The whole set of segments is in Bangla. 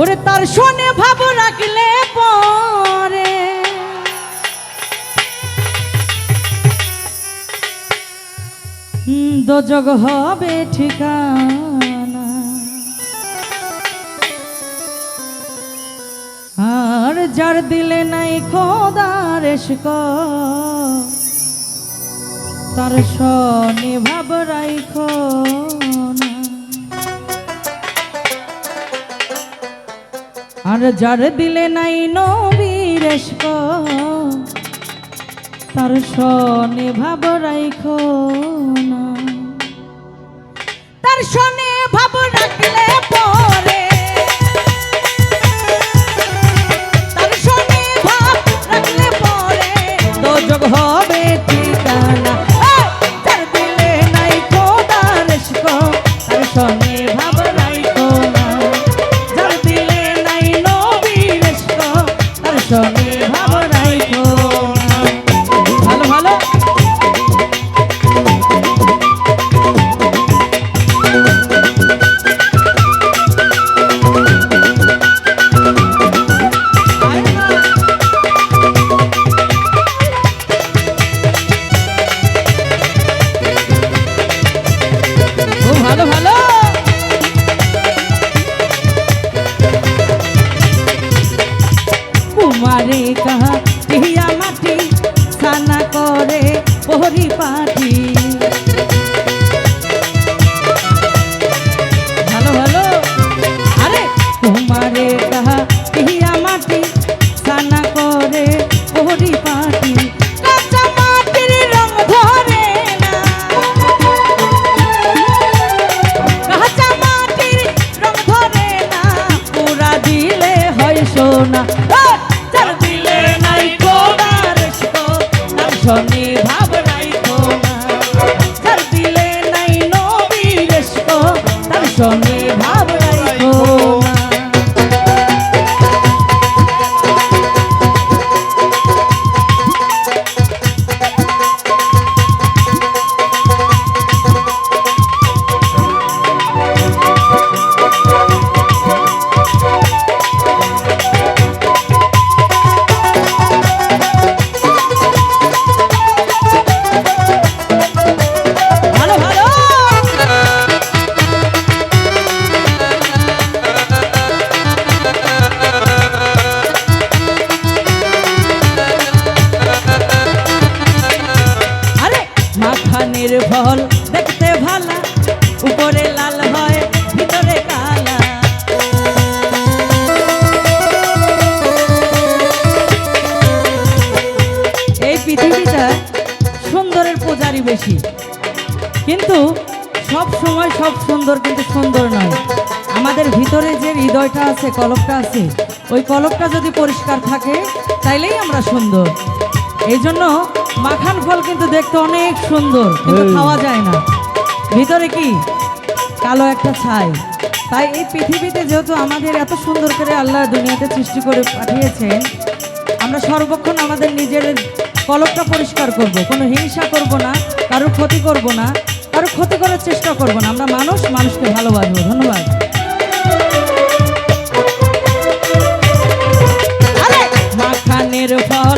ওরে তার শোনে ভাব রাখলে পরে। দোজগ হবে ঠিকানা। আর যার দিলে নাই খোদার এসক তার শনি ভাব রাইখো। আর যার দিলে নাই নবীর এসক তার শনি ভাব রাইখো না তার শনি ভাব রাখলে পরে, তার শনি ভাব রাখলে পরে দোজগ হবে ঠিকানা এই! দিলে নাই খোদার তার শনি ভাব তার ফল দেখতে ভালা, উপরে লাল হয়, ভিতরে কালা। এই পৃথিবীটা সুন্দরের পূজারি বেশি। কিন্তু সব সময় সব সুন্দর কিন্তু সুন্দর নয়। আমাদের ভিতরে যে হৃদয়টা আছে কলকটা আছে, ওই কলকটা যদি পরিষ্কার থাকে, তাইলেই আমরা সুন্দর। এই জন্য মাখান ফল কিন্তু দেখতে অনেক সুন্দর কিন্তু খাওয়া যায় না। ভিতরে কি? কালো একটা ছাই। তাই এই পৃথিবীতে যেহেতু আমাদের এত সুন্দর করে আল্লাহ দুনিয়াতে সৃষ্টি করে পাঠিয়েছেন আমরা সর্বক্ষণ আমাদের নিজের কলকটা পরিষ্কার করব। কোনো হিংসা করব না কারোর ক্ষতি করব না কারও ক্ষতি করার চেষ্টা করব না। আমরা মানুষ মানুষকে ভালোবাসবো। ধন্যবাদ। মাখানের ফল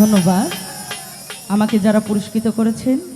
ধন্যবাদ। আমাকে যারা পুরস্কৃত করেছেন